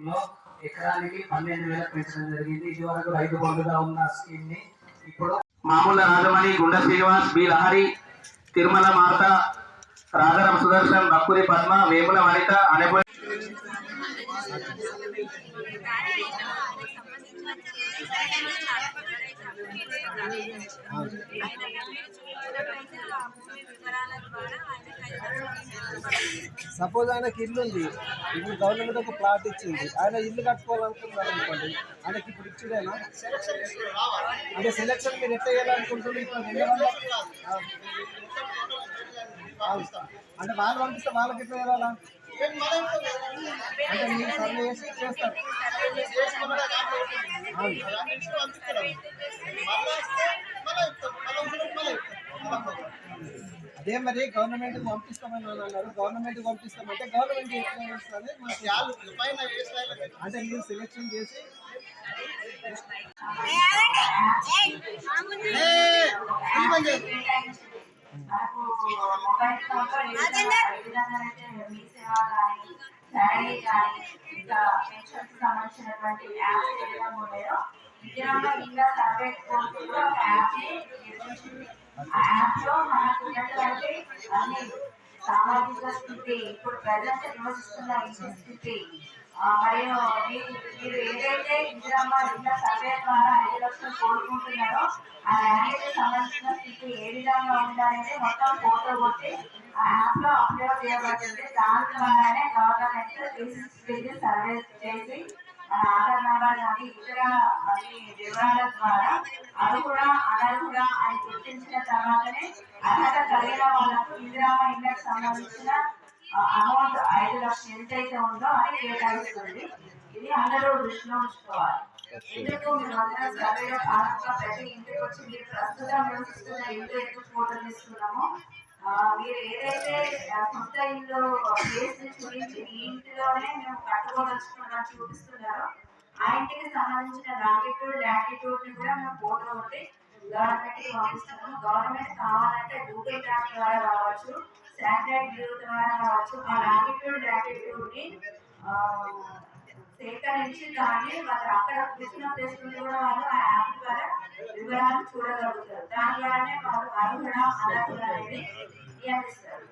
లో ఎకరానికి పన్నెండు వేల పెంచడం జరిగింది. ఇది వరకు రైతు బంధుగా ఉన్న స్కీమ్ని ఇప్పుడు మామూలు రాజమణి గుండ శ్రీనివాస్ బి. లహరి తిరుమల మాత రాధారామ సుదర్శన్ బక్కురి పద్మ వేముల వనిత అనేబోయి సపోజ్ ఆయనకి ఇల్లు ఉంది. ఇప్పుడు గవర్నమెంట్ ఒక ప్లాట్ ఇచ్చింది. ఆయన ఇల్లు కట్టుకోవాలనుకుంటున్నారు అనుకోండి. ఆయనకి ఇప్పుడు ఇచ్చుడేనా? అంటే సెలక్షన్ మీరు ఎట్లా చేయాలనుకుంటున్నారు? ఇప్పుడు అంటే వాళ్ళు పంపిస్తే వాళ్ళకి ఎట్లా చేయాలా? అంటే మీరు సర్వే చేసి చేస్తారు. అవును. అదే మరి గవర్నమెంట్ పంపిస్తామని అని అన్నారు. గవర్నమెంట్ పంపిస్తామంటే గవర్నమెంట్ ఎట్లా చేస్తుంది? మాకు అంటే మీరు సెలెక్షన్ చేసి మనకు మొబైల్ ఫోన్లో ఏ విధంగా ఏ విధంగా అయితే మీ సేవ కానీ శాలరీ కానీ ఇంకా పెన్షన్ సంబంధించినటువంటి యాప్స్ ఏ విధంగా ఉన్నాయో విజయనగరంలో ఇంకా సర్వే కోర్సు కూడా ఒక యాప్ ఆ మనకు ఉన్నటువంటి అన్ని సామాజిక స్థితి ఇప్పుడు ప్రజెంట్ నివసిస్తున్న ఇంటి స్థితి మరియు మీరు మీరు ఏదైతే ఇందిరమ్మ ఇళ్ళ సర్వే ద్వారా ఐదు లక్షలు కోరుకుంటున్నారో ఆ ల్యాండ్కి సంబంధించిన స్థితి ఏ విధంగా ఉందనేది మొత్తం ఫోటో కొట్టి ఆ యాప్లో అప్లోడ్ చేయబడుతుంది. దాని ద్వారానే గవర్నమెంట్ త్రీ సిక్స్టీ సర్వే చేసి మన ఆధార్ నెంబర్ కానీ ఇతర అన్ని వివరాల ద్వారా అర్హుడ అనర్హుడ అని గుర్తించిన తర్వాతనే అర్హత కలిగిన వాళ్ళకు ఇందిరామ ఇండెక్స్ సంబంధించిన అమౌంట్ ఐదు లక్షలు ఎంతైతే ఉందో అది కేటాయిస్తుంది. ఇది అందరూ దృష్టిలో ఉంచుకోవాలి. ఎందుకు మీరు అందరం సర్వేలో భాగంగా ప్రతి ఇంటికి వచ్చి మీరు ప్రస్తుతం నివసిస్తున్న ఇల్లు ఎందుకు ఫోటో తీసుకున్నామో మీరు ఏదైతే సొంత ఇల్లు ప్లేస్ చూపించి ఈ ఇంటిలోనే మేము కట్టుకోదలుచుకున్నాం చూపిస్తున్నారో ఆ ఇంటికి సంబంధించిన లాంగిట్యూడ్ లాటిట్యూడ్ని కూడా మేము ఫోటో ఒకటి గవర్నమెంట్కి పంపిస్తున్నాము. గవర్నమెంట్ కావాలంటే గూగుల్ మ్యాప్ ద్వారా రావచ్చు శాటిలైట్ వ్యూ ద్వారా రావచ్చు ఆ లాంగిట్యూడ్ లాటిట్యూడ్ని సేకరించి దాన్ని వాళ్ళు అక్కడ కూర్చున్న ప్లేస్ నుండి కూడా వాళ్ళు ఆ యాప్ ద్వారా వివరాలు చూడగలుగుతారు. దాని ద్వారానే వాళ్ళు అర్హుడ అనర్హుడ అనేది నియమిస్తారు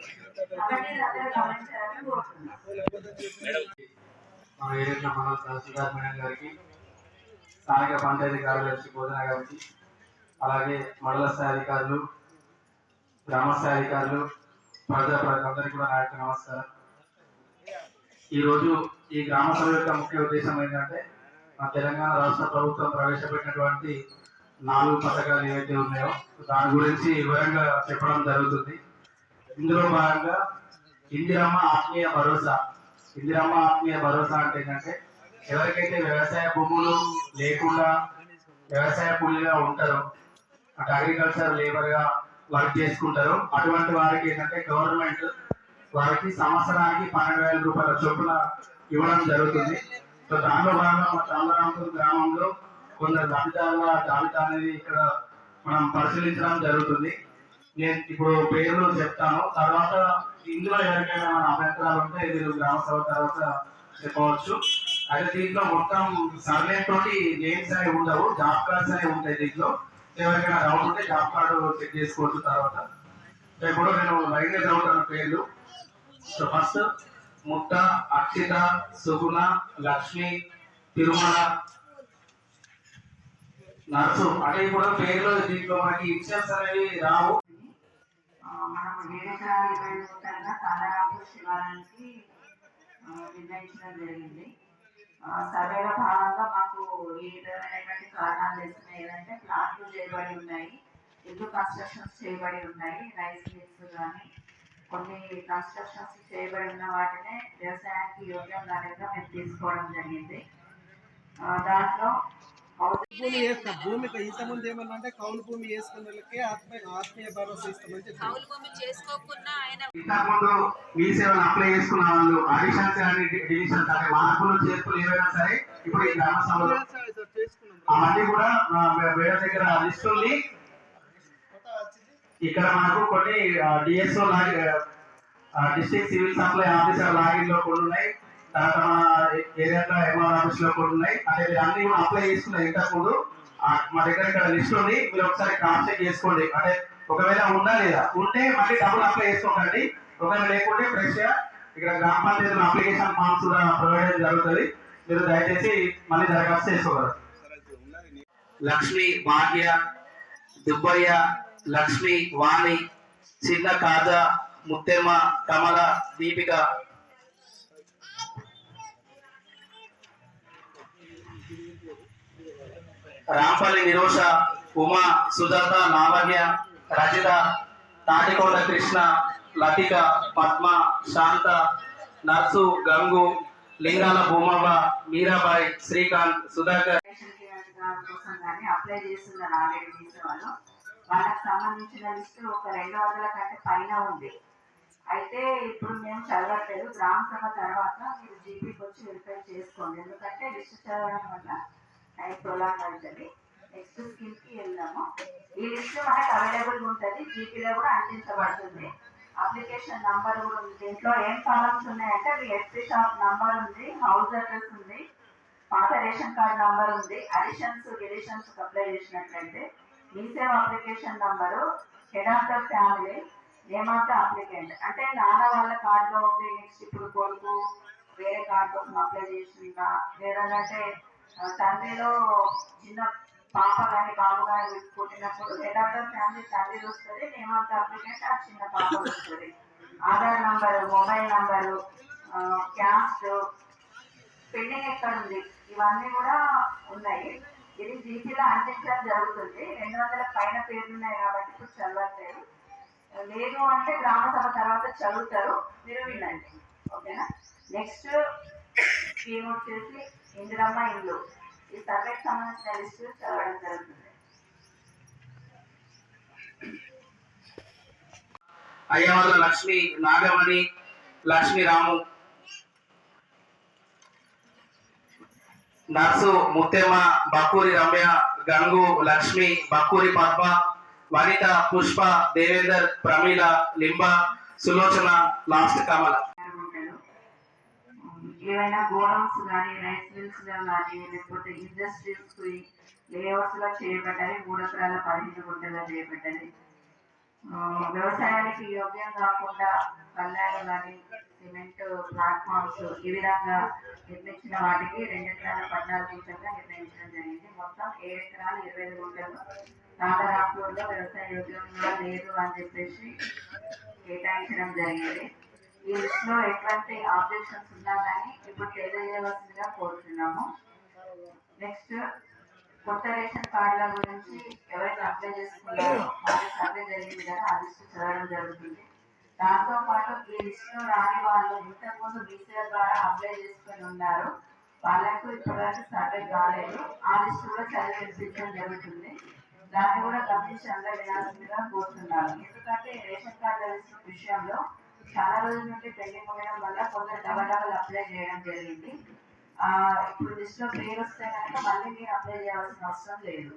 కాబట్టి ఇది అందరూ గమనించాలని కోరుతున్నాను మన ఏరియా మన తహసీల్దార్ మేడం గారికి స్థానిక పంచాయతీ కార్యదర్శి బోధన గారికి అలాగే మండల స్థాయి అధికారులు గ్రామ స్థాయి అధికారులు ప్రజా ప్రజలందరికీ కూడా నా యొక్క నమస్కారం. ఈరోజు ఈ గ్రామ సభ యొక్క ముఖ్య ఉద్దేశం ఏంటంటే మన తెలంగాణ రాష్ట్ర ప్రభుత్వం ప్రవేశపెట్టినటువంటి నాలుగు పథకాలు ఏవైతే ఉన్నాయో దాని గురించి వివరంగా చెప్పడం జరుగుతుంది. ఇందులో భాగంగా ఇందిరమ్మ ఆత్మీయ భరోసా. ఇందిరమ్మ ఆత్మీయ భరోసా అంటే ఏంటంటే ఎవరికైతే వ్యవసాయ భూములు లేకుండా వ్యవసాయ కూలీగా ఉంటారో అటు అగ్రికల్చర్ లేబర్గా వర్క్ చేసుకుంటారో అటువంటి వారికి ఏంటంటే గవర్నమెంట్ వారికి సంవత్సరానికి పన్నెండు వేల రూపాయల చొప్పున ఇవ్వడం జరుగుతుంది. సో దానిలో భాగంగా మా తామరాంపూర్ గ్రామంలో కొందరు లబ్ధిదారుల జాబితా అనేది ఇక్కడ మనం పరిశీలించడం జరుగుతుంది. నేను ఇప్పుడు పేర్లు చెప్తాను. తర్వాత ఇందులో ఎవరికైనా అభ్యంతరాలు ఉంటే మీరు గ్రామ సభ తర్వాత చెప్పవచ్చు. అయితే దీంట్లో మొత్తం సర్వే తోటి నేమ్స్ అనేవి ఉండవు జాబ్ కార్డ్స్ అనేవి ఉంటాయి దీంట్లో. ఎవరికైనా డౌట్ ఉంటే జాబ్ కార్డు చెక్ చేసుకోవచ్చు తర్వాత. ఇప్పుడు నేను లైన్ చదువుతాను పేర్లు. ఫస్ట్ ముట్ట అక్షిత సుగుణ లక్ష్మి తిరుమల. నర్సు అంటే కూడా పేర్లు దీంట్లో మనకి ఇన్షియన్స్ అనేవి రావు. ఆ, మనము నూతనంగా శివాలయానికి నిర్ణయించడం జరిగింది. ఆ, సర్వేలో భాగంగా మాకు ఈ విధమైనటువంటి కారణాలు తెలిసినాయి ఏదంటే ప్లాట్లు చేయబడి ఉన్నాయి. ఇల్లు కన్స్ట్రక్షన్స్ చేయబడి ఉన్నాయి. రైస్ మిల్స్ కానీ కొన్ని కన్స్ట్రక్షన్స్ చేయబడి ఉన్న వాటినే వ్యవసాయానికి యోగ్యం కాలేక మేము తీసుకోవడం జరిగింది. ఆ, దాంట్లో భూమి వేస్తాం భూమికి ఇంతకుముందు ఏమన్నా అంటే కౌలు భూమి వేసుకున్న వాళ్ళకి ఆత్మీయ ఆత్మీయ భరోసా ఇస్తామని చెప్పి కౌలు భూమి చేసుకోకున్నా ఆయన ఇంతకుముందు మీ సేవలు అప్లై చేసుకున్న వాళ్ళు అడిషన్స్ కానీ డివిజన్స్ అంటే మార్పులు చేర్పులు ఏవైనా సరే ఇప్పుడు ఈ గ్రామ సభలో అవన్నీ కూడా వేరే దగ్గర లిస్ట్ ఉంది. ఇక్కడ మనకు కొన్ని DSO district civil supply officer లాగిన్లో ఉన్నాయి. తర్వాత మన ఏరియాలో ఎంఆర్ ఆఫీస్లో కూడా ఉన్నాయి. అంటే మీరు అన్ని కూడా అప్లై చేసుకున్న ఇంతకుముందు మా దగ్గర ఇక్కడ లిస్ట్ ఉంది. మీరు ఒకసారి క్రాస్ చెక్ చేసుకోండి. అంటే ఒకవేళ ఉందా లేదా? ఉంటే మళ్ళీ డబ్బులు అప్లై చేసుకోకండి. ఒకవేళ లేకుంటే ఫ్రెష్గా ఇక్కడ గ్రామ పంచాయతీలో అప్లికేషన్ ఫామ్స్ కూడా ప్రొవైడ్ చేయడం జరుగుతుంది. మీరు దయచేసి మళ్ళీ దరఖాస్తు చేసుకోగలరు. లక్ష్మి భాగ్య దుబ్బయ్య లక్ష్మి వాణి చిన్న కాజా ముత్తెమ్మ కమల దీపిక. రాంపల్లి నిరోష ఉమా సుజాత లావణ్య రజిత తాటికొండ కృష్ణ లతిక పద్మ శాంత నర్సు గంగు లింగాల భూమవ్వ మీరాబాయి శ్రీకాంత్ సుధాకర్. కోసం కానీ అప్లై చేస్తున్నారు ఆల్రెడీ చేసే వాళ్ళకి సంబంధించిన లిస్ట్ ఒక రెండు వందల కంటే పైన ఉంది. అయితే ఇప్పుడు మేము చదవట్లేదు. గ్రామ సభ తర్వాత మీరు జీపీకి వచ్చి వెరిఫై చేసుకోండి. ఎందుకంటే లిస్ట్ చదవడం వల్ల టైం ప్రొలాంగ్ అవుతుంది. నెక్స్ట్ స్కీమ్కి వెళ్దాము. ఈ లిస్ట్ మనకు అవైలబుల్ ఉంటుంది. జీపీలో కూడా అందించబడుతుంది అప్లికేషన్ నంబర్ కూడా ఉంది. దీంట్లో ఏం కాలమ్స్ ఉన్నాయంటే మీ ఎస్పీ షాప్ నంబర్ ఉంది హౌస్ అడ్రస్ ఉంది పాత రేషన్ కార్డ్ నంబర్ ఉంది అడిషన్స్ డిలిషన్స్ అప్లై చేసినట్లయితే మీ application number head of the family name of the applicant. అంటే నాన్న వాళ్ళ కార్డులో ఉంది నెక్స్ట్ ఇప్పుడు కొడుకు వేరే కార్డు కోసం అప్లై చేసిందా? లేదంటే తండ్రిలో చిన్న పాప కానీ బాబు కానీ పుట్టినప్పుడు హెడ్ ఆఫ్ ద ఫ్యామిలీ తండ్రి వస్తుంది నేమ్ ఆఫ్ ద అప్లికెంట్ ఆ చిన్న పాప వస్తుంది Aadhaar number mobile number caste pending ఎక్కడ ఉంది ఇవన్నీ కూడా ఉన్నాయి. ఇది జీపీలో అందించడం జరుగుతుంది. రెండు వందల పైన పేర్లున్నాయి కాబట్టి ఇప్పుడు చదవట్లేదు. లేదు అంటే గ్రామ సభ తర్వాత చదువుతారు. మీరు వినండి. ఓకేనా? నెక్స్ట్ స్కీమ్ వచ్చేసి ఇందిరమ్మ ఇల్లు. ఈ సర్వేకి సంబంధించిన లిస్ట్ చదవడం జరుగుతుంది. అయ్యవాళ్ళ లక్ష్మి నాగమణి లక్ష్మి నర్సు ముత్తేమ బక్కూరి రమ్య గంగు లక్ష్మి బక్కూరి పద్మ వనిత పుష్ప దేవేందర్ ప్రమీల లింబ సులోచన లాస్ట్ కమల. ఏవైనా గోడౌన్స్ కానీ రైస్ మిల్స్ కానీ లేకపోతే ఇండస్ట్రీస్ లేఅవుట్స్లో చేయబడ్డాయి మూడు ఎకరాల పదిహేను గుంటలో చేయబడ్డది వ్యవసాయానికి యోగ్యం కాకుండా కళ్యాణం కానీ సిమెంట్ ప్లాట్ఫామ్స్ ఈ విధంగా నిర్మించిన వాటికి రెండు ఎకరాల పద్నాలుగు గుంటలుగా నిర్ణయించడం జరిగింది. మొత్తం ఏడు ఎకరాలు? ఇరవై ఐదు గుంటలు నాగరాపూర్లో వ్యవసాయ ఉద్యోగంగా లేదు అని చెప్పేసి కేటాయించడం జరిగింది. ఈ లిస్ట్లో ఎటువంటి ఆబ్జెక్షన్స్ ఉన్నా కానీ ఇప్పుడు తెలియజేయవలసిందిగా కోరుతున్నాము. నెక్స్ట్ కొత్త రేషన్ కార్డుల గురించి ఎవరైతే అప్లై చేసుకున్నారో వాళ్ళకి సర్వే జరిగింది కదా ఆ లిస్ట్ చదవడం జరుగుతుంది. దాంతో పాటు ఈ లిస్టులో రాని వాళ్ళు ఇంతకుముందు బీసీఆ ద్వారా అప్లై ఉన్నారు. వాళ్ళకు ఇప్పటివరకు సర్వే కాలేదు. ఆ లిస్ట్ కూడా చదివి వినిపించడం జరుగుతుంది. దాన్ని కూడా గమనించి అందరూ వినాల్సిందిగా కోరుతున్నాను ఎందుకంటే రేషన్ కార్డు లిస్ట్ విషయంలో చాలా రోజుల నుండి పెండింగ్ ఉండడం వల్ల కొందరు డబల్ డబల్ అప్లై చేయడం జరిగింది. ఇప్పుడు లిస్ట్లో పేరు వస్తే కనుక మళ్ళీ మీరు అప్లై చేయాల్సిన అవసరం లేదు.